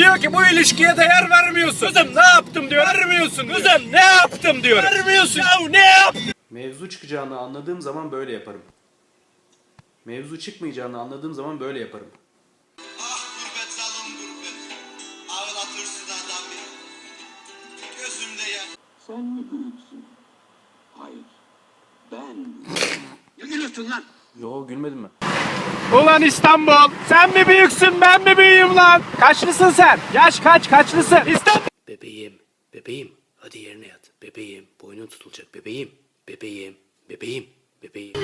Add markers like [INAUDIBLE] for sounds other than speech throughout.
Diyor ki bu ilişkiye değer vermiyorsun. Kızım ne yaptım diyor. Vermiyorsun diyor. Kızım ne yaptım diyor. Vermiyorsun. Ya ne yaptım? Mevzu çıkacağını anladığım zaman böyle yaparım. Mevzu çıkmayacağını anladığım zaman böyle yaparım. Ah. Sen mi büyüksün? Hayır. Ben. ne gülüyorsun lan? Yo gülmedim ben. Ulan İstanbul sen mi büyüksün ben mi büyüğüm lan? Kaçlısın sen? Yaş kaç kaçlısın? İstanbul. Bebeğim, bebeğim. Hadi yerine yat. Bebeğim, boynun tutulacak. Bebeğim, bebeğim, bebeğim, bebeğim.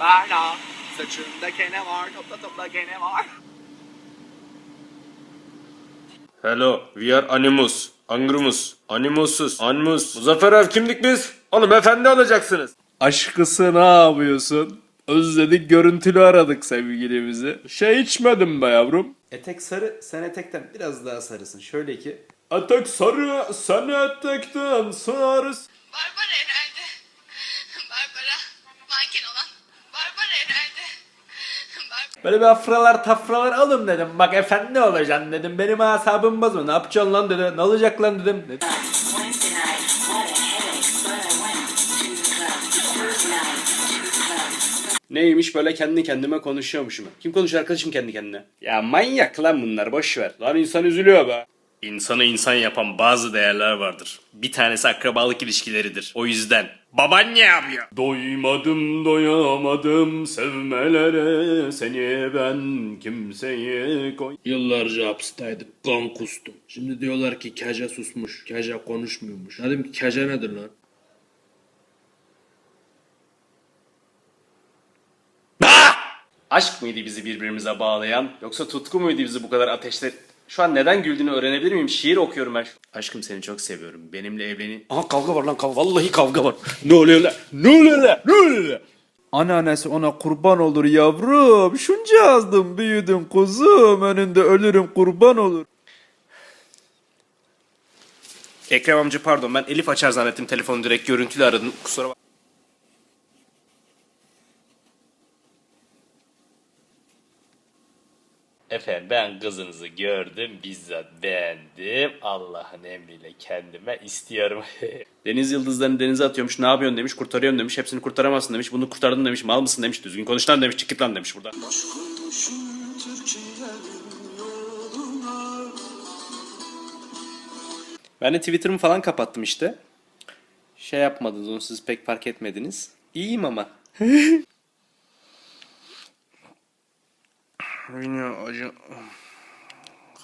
Bana saçında kene var topla topla kene var. Hello, we are Animus. Angrumus. Animusus. Animus. Muzaffer abi kimdik biz? Oğlum efendi olacaksınız. Aşkısı ne yapıyorsun? Özledik görüntülü aradık sevgilimizi. Şey içmedim be yavrum. Etek sarı, sen etekten biraz daha sarısın. Şöyle ki. Etek sarı, sen etekten sarısın. Barbara nerede? Böyle bir afralar tafralar alın dedim. Bak efendi olacaksın dedim. Benim asabım bozma. Ne yapacaksın lan dedi. Ne olacak lan dedim. Dedi. Neymiş böyle kendi kendime konuşuyormuşum. Kim konuşuyor arkadaşım kendi kendine? Ya manyak lan bunlar boş ver. Lan insan üzülüyor be. İnsanı insan yapan bazı değerler vardır. Bir tanesi akrabalık ilişkileridir. O yüzden baban ne yapıyor? Doymadım doyamadım sevmelere seni ben kimseye koy. Yıllarca hapisteydim, kan kustum. Şimdi diyorlar ki Kaja susmuş, Kaja konuşmuyormuş. Dedim ki Kaja nedir lan? Aşk mıydı bizi birbirimize bağlayan yoksa tutku muydu bizi bu kadar ateşte? Şu an neden güldüğünü öğrenebilir miyim? Şiir okuyorum ben. Aşkım seni çok seviyorum. Benimle evlenin. Aha kavga var lan kavga. Vallahi kavga var. Ne oluyor lan? Ne oluyor lan? Ne oluyor lan? Anneannesi ona kurban olur yavrum. Şunca azdım büyüdüm kuzum. Önünde ölürüm kurban olur. Ekrem amca pardon ben Elif açar zannettim telefonu direkt görüntülü aradım. Kusura bak. Efendim ben kızınızı gördüm bizzat beğendim. Allah'ın emriyle kendime istiyorum. [LAUGHS] Deniz yıldızlarını denize atıyormuş. Ne yapıyorsun demiş. Kurtarıyorum demiş. Hepsini kurtaramazsın demiş. Bunu kurtardın demiş. Mal mısın demiş. Düzgün konuş lan demiş. Çık git lan demiş burada. Ben de Twitter'ımı falan kapattım işte. Şey yapmadınız onu siz pek fark etmediniz. İyiyim ama. [LAUGHS] Yine acı.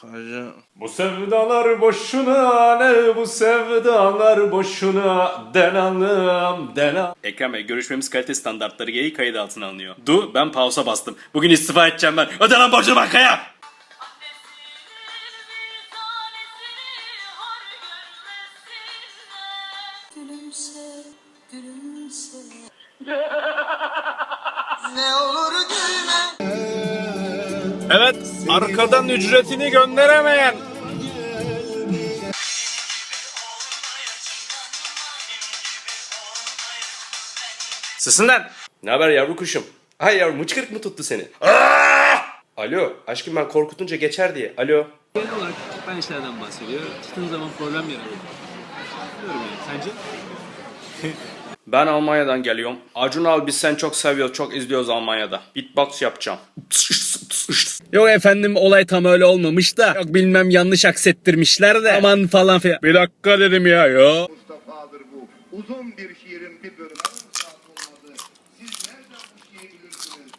Acı. Bu sevdalar boşuna ne bu sevdalar boşuna denalım denal. Ekrem Bey görüşmemiz kalite standartları gereği kayıt altına alınıyor. Du ben pausa bastım. Bugün istifa edeceğim ben. Öde lan borcu bankaya. Gülümse, gülümse. Ne olur gülme. Evet arkadan ücretini gönderemeyen. Sısın lan. Ne haber yavru kuşum? Ay yavrum mıçkırık mı tuttu seni? Alo aşkım ben korkutunca geçer diye. Alo. Genel olarak ben şeylerden bahsediyor. Çıktığın zaman problem yaratıyor. Bilmiyorum yani. Sence? [LAUGHS] Ben Almanya'dan geliyorum. Acun abi biz sen çok seviyoruz, çok izliyoruz Almanya'da. Beatbox yapacağım. Yok efendim olay tam öyle olmamış da. Yok bilmem yanlış aksettirmişler de. Aman falan filan. Bir dakika dedim ya yo. Mustafa'dır bu. Uzun bir şiirin bir bölümü. Siz nereden bu şiiri bilirsiniz?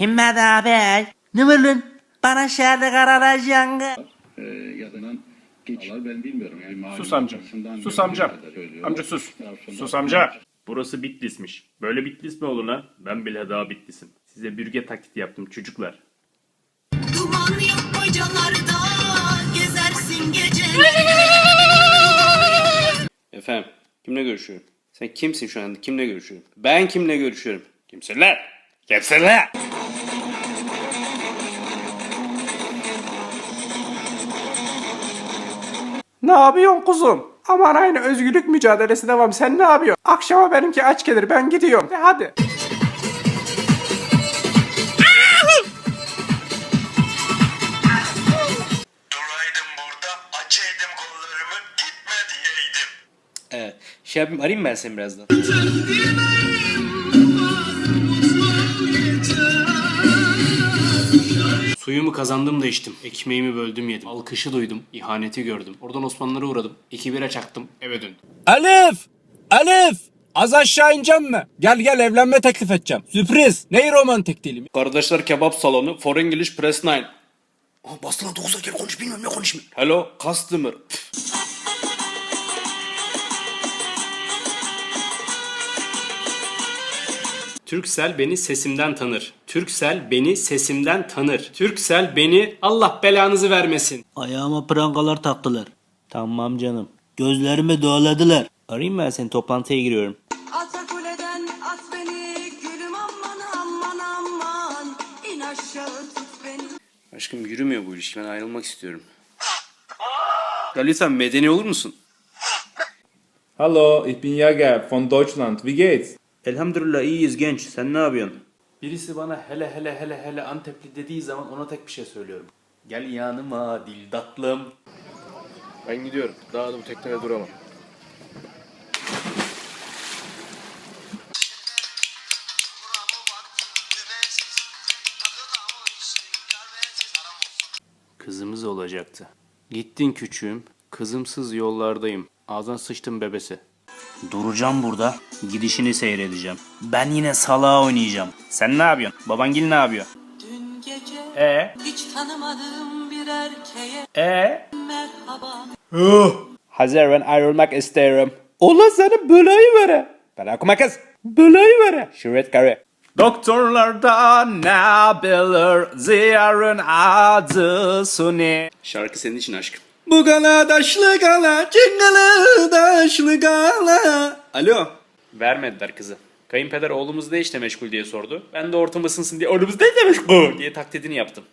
Himmet abi. Ne var lan? Bana şehirde kararacaksın. Yazılan geçalar ben bilmiyorum. Yani Sus amca. Sus amca. Amca sus. Sus amca. Burası Bitlis'miş. Böyle Bitlis mi olur lan? Ben bile daha Bitlis'im. Size bürge taklidi yaptım çocuklar. Duman yok bacalarda. Gezersin gece. Efendim kimle görüşüyorum? Sen kimsin şu anda? Kimle görüşüyorum? Ben kimle görüşüyorum? Kimsin lan? Ne yapıyorsun kuzum? Aman aynı özgürlük mücadelesi devam. Sen ne yapıyorsun? Akşama benimki aç gelir. Ben gidiyorum. De hadi. Duraydım burada açaydım kollarımı gitme diyeydim. Evet. Şey yapayım arayayım ben seni birazdan. Suyumu kazandım da içtim. Ekmeğimi böldüm yedim. Alkışı duydum. ihaneti gördüm. Oradan Osmanlılara uğradım. İki bira çaktım. Eve döndüm. Elif! Elif! Az aşağı ineceğim mi? Gel gel evlenme teklif edeceğim. Sürpriz. Neyi romantik değilim? Kardeşler kebap salonu. For English Press 9. Aa, bas lan 9'a gel konuş bilmiyorum ne konuşmayayım. Hello customer. Türksel beni sesimden tanır. Türksel beni sesimden tanır. Türksel beni Allah belanızı vermesin. Ayağıma prangalar taktılar. Tamam canım. Gözlerimi doğladılar. Arayayım ben seni toplantıya giriyorum. Atakule'den at beni gülüm aman aman aman in aşağı tut beni. Aşkım yürümüyor bu ilişki. Ben ayrılmak istiyorum. Ya lütfen medeni olur musun? Hallo, ich bin Jager von Deutschland. Wie geht's? Elhamdülillah iyiyiz genç. Sen ne yapıyorsun? Birisi bana hele hele hele hele Antepli dediği zaman ona tek bir şey söylüyorum. Gel yanıma dil tatlım. Ben gidiyorum. Daha da bu teknede duramam. Kızımız olacaktı. Gittin küçüğüm, kızımsız yollardayım. Ağzına sıçtım bebesi. Duracağım burada. Gidişini seyredeceğim. Ben yine salağa oynayacağım. Sen ne yapıyorsun? Babangil ne yapıyor? Dün gece E hiç tanımadığım bir erkeğe e merhaba Haziran ayrılmak isterim. Ola sana belayı vere. Ben okuma kız. Belayı vere. Şiret kare. Doktorlardan ne bilir ziyarın adı suni. Şarkı senin için aşkım. Bu gala daşlı gala, cingala daşlı gala. Alo. Vermediler kızı. Kayınpeder oğlumuz ne işle meşgul diye sordu. Ben de ortam ısınsın diye oğlumuz ne işle meşgul diye taklidini yaptım.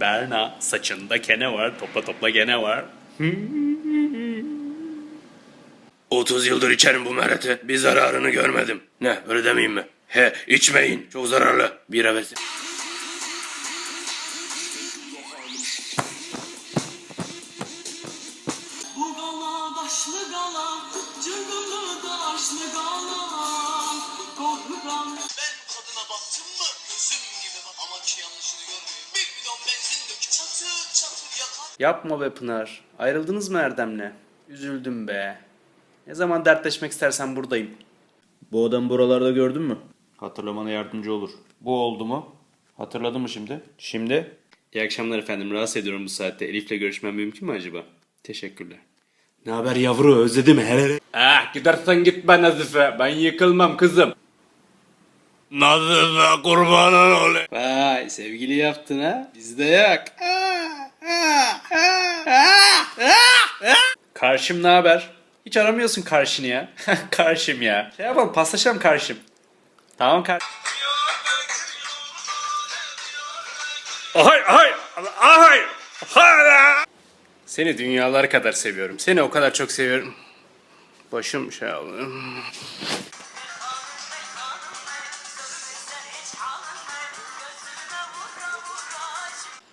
Berna saçında kene var topla topla gene var. 30 yıldır içerim bu mereti. Bir zararını görmedim. Ne öyle demeyeyim mi? He içmeyin. Çok zararlı. Bira versin. Bu gala başlı gala cıngılı daşlı gala Korkudan Ben kadına baktım mı gözüm gibi bak. Ama ki yanlışını görmüyor. Bir bidon benzin dök. Çatır çatır yakar. Yapma be Pınar. Ayrıldınız mı Erdem'le? Üzüldüm be. Ne zaman dertleşmek istersen buradayım. Bu adamı buralarda gördün mü? Hatırlamana yardımcı olur. Bu oldu mu? Hatırladın mı şimdi? Şimdi? İyi akşamlar efendim. Rahatsız ediyorum bu saatte. Elif'le görüşmem mümkün mü acaba? Teşekkürler. Ne haber yavru? Özledim hele. Ah gidersen gitme Nazife. Ben yıkılmam kızım. Nazife kurbanın olayım. Vay sevgili yaptın ha? Bizde yok. Karşım ne haber? Hiç aramıyorsun karşını ya. [LAUGHS] karşım ya. Şey yapalım paslaşalım karşım. Tamam kar... Ay ay ay. Hala. Seni dünyalar kadar seviyorum. Seni o kadar çok seviyorum. Başım şey oldu.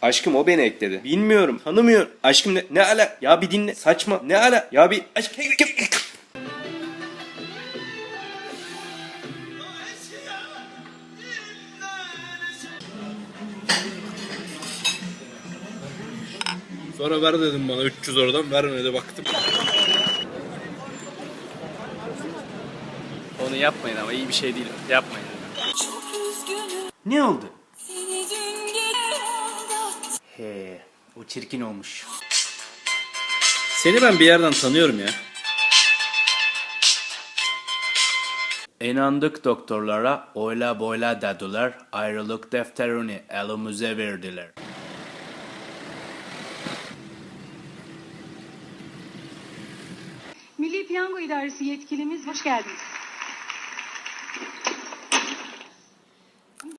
Aşkım o beni ekledi. Bilmiyorum, tanımıyorum. Aşkım ne, ne ala? Ya bir dinle. Saçma. Ne ala? Ya bir aşk. Sonra ver dedim bana 300 oradan vermedi baktım. Onu yapmayın ama iyi bir şey değil. Yapmayın. Ne oldu? He, o çirkin olmuş. Seni ben bir yerden tanıyorum ya. İnandık doktorlara, oyla boyla dediler, ayrılık defterini elimize verdiler. Piyango İdaresi yetkilimiz hoş geldiniz.